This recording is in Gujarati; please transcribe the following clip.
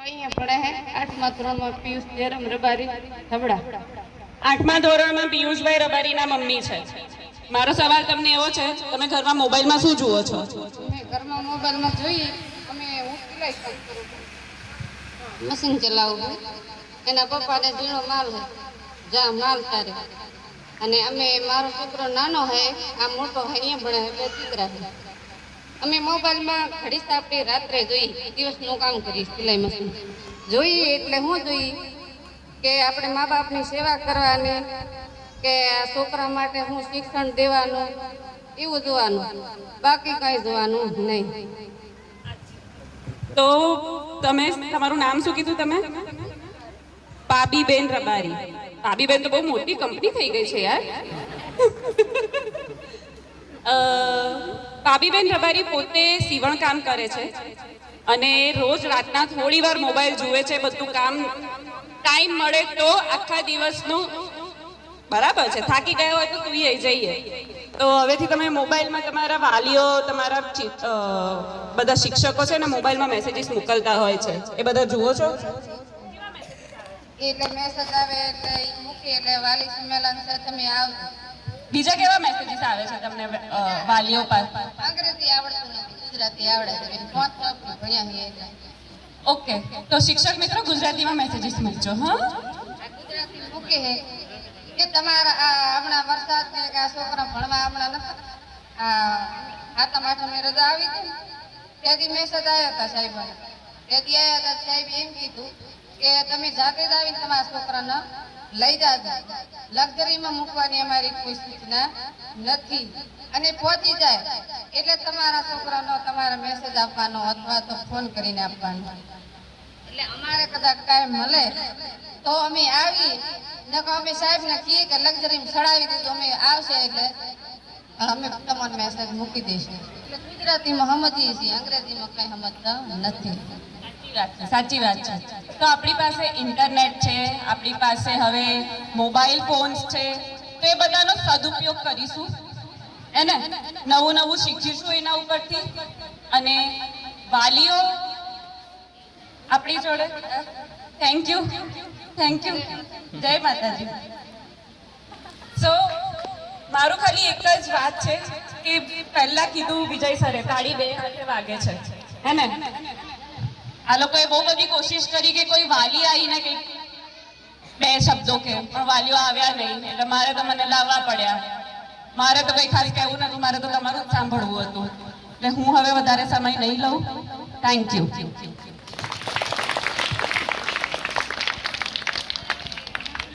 અહીંયા પડે હે. આઠમા ધોરણમાં પિયુષ જયરામ રબારી. થબડા આઠમા ધોરણમાં પિયુષભાઈ રબારીના મમ્મી છે. મારો સવાલ તમને એવો છે તમે ઘરમાં મોબાઈલમાં શું જુઓ છો? ઘરમાં મોબાઈલમાં જોઈએ. અમે હું સિલાઈ કામ કરું છું. મશીન ચલાવું એના પપ્પાને ઝીણો માલ હે જા માલ તારે. અને અમે મારો છોકરો નાનો હે આ મોટો હે અહીંયા ભણે બે દીકરા અમે મોબાઈલમાં ઘડી આપણી રાત્રે જોઈ, દિવસનું કામ કરી સિલાઈ મશીન. જોઈએ એટલે હું જોઈ કે આપણે મા બાપની સેવા કરવાની, કે આ છોકરા માટે હું શિક્ષણ દેવાનું, એવું જોવાનું. બાકી કઈ જોવાનું નહીં. તો તમે, તમારું નામ શું કીધું તમે? પાબીબેન રબારી. પાબીબેન તો બહુ મોટી કંપની થઈ ગઈ છે યાર. પાબીબેન રબારી પોતે સીવણ કામ કરે છે અને રોજ રાતના થોડી વાર મોબાઈલ જુએ છે, બધું કામ ટાઈમ મળે તો આખા દિવસનું બરાબર છે. થાકી ગયા હોય તો સુઈ જઈએ. તો હવેથી તમે મોબાઈલમાં તમારા વાલીઓ, તમારા બધા શિક્ષકો છે ને મોબાઈલમાં મેસેજીસ મોકલતા હોય છે. એ બધા જુઓ છો? એટલે મેસેજ આવે એટલે મૂકી એટલે વાલી સંમેલન છે તમે આવજો બીજા કેવા મેસેજીસ આવે છે તમને વાલીઓ પાસે અંગ્રેજી આવડતું નથી ગુજરાતી આવડે છે પાંચ ભણ્યા ઓકે તો શિક્ષક મિત્રો ગુજરાતીમાં મેસેજીસ મૂકજો હા? ગુજરાતી ઓકે હે કે તમારા આ હમણાં વરસાદ ને કે આ છોકરા ભણવા હમણાં નથી. આ હાથમ મેં રજા આવી હતી ત્યાંથી મેસેજ આવ્યા હતા સાહેબ ત્યાંથી આવ્યા હતા સાહેબ એમ કીધું કે તમે જાતે જ આવીને તમારા છોકરાને લઈ જાજો લક્ઝરીમાં મૂકવાની અમારી કોઈ સૂચના નથી. અને પહોંચી જાય. એટલે તમારા છોકરાનો તમારે મેસેજ આપવાનો અથવા તો ફોન કરીને આપવાનો. એટલે અમારે કદાચ ટાઈમ મળે તો અમે આવી નકર અમે સાહેબ ને કહીએ કે લક્ઝરી ચડાવી દીધું, અમે આવશે એટલે અમે તમને મેસેજ મૂકી દઈશું. એટલે ગુજરાતીમાં સમજીએ છીએ, અંગ્રેજીમાં કંઈ સમજતા નથી. સાચી વાત છે, તો આપણી પાસે ઇન્ટરનેટ છે આપણી પાસે હવે મોબાઈલ ફોન્સ છે તો એ બધાનો સદુપયોગ કરીશું. એને નવું નવું શીખીશું એના ઉપરથી. અને વાલીઓ આપણી જોડે થેન્ક યુ થેન્ક યુ જય માતાજી. સો મારું ખાલી એક જ વાત છે કે પહેલા કીધું વિજય સરે તાળી બે વાગે છે. હે ને? આ લોકોએ બહુ બધી કોશિશ કરી કે કોઈ વાલી આવીને કંઈક બે શબ્દો કે પણ વાલીઓ આવ્યા નહીં. એટલે મારે તો મને લાવવા પડ્યા. મારે તો કંઈ ખાસ કહેવું નતું મારે તો તમારું જ સાંભળવું હતું. એટલે હું હવે વધારે સમય નહીં લઉં. Thank you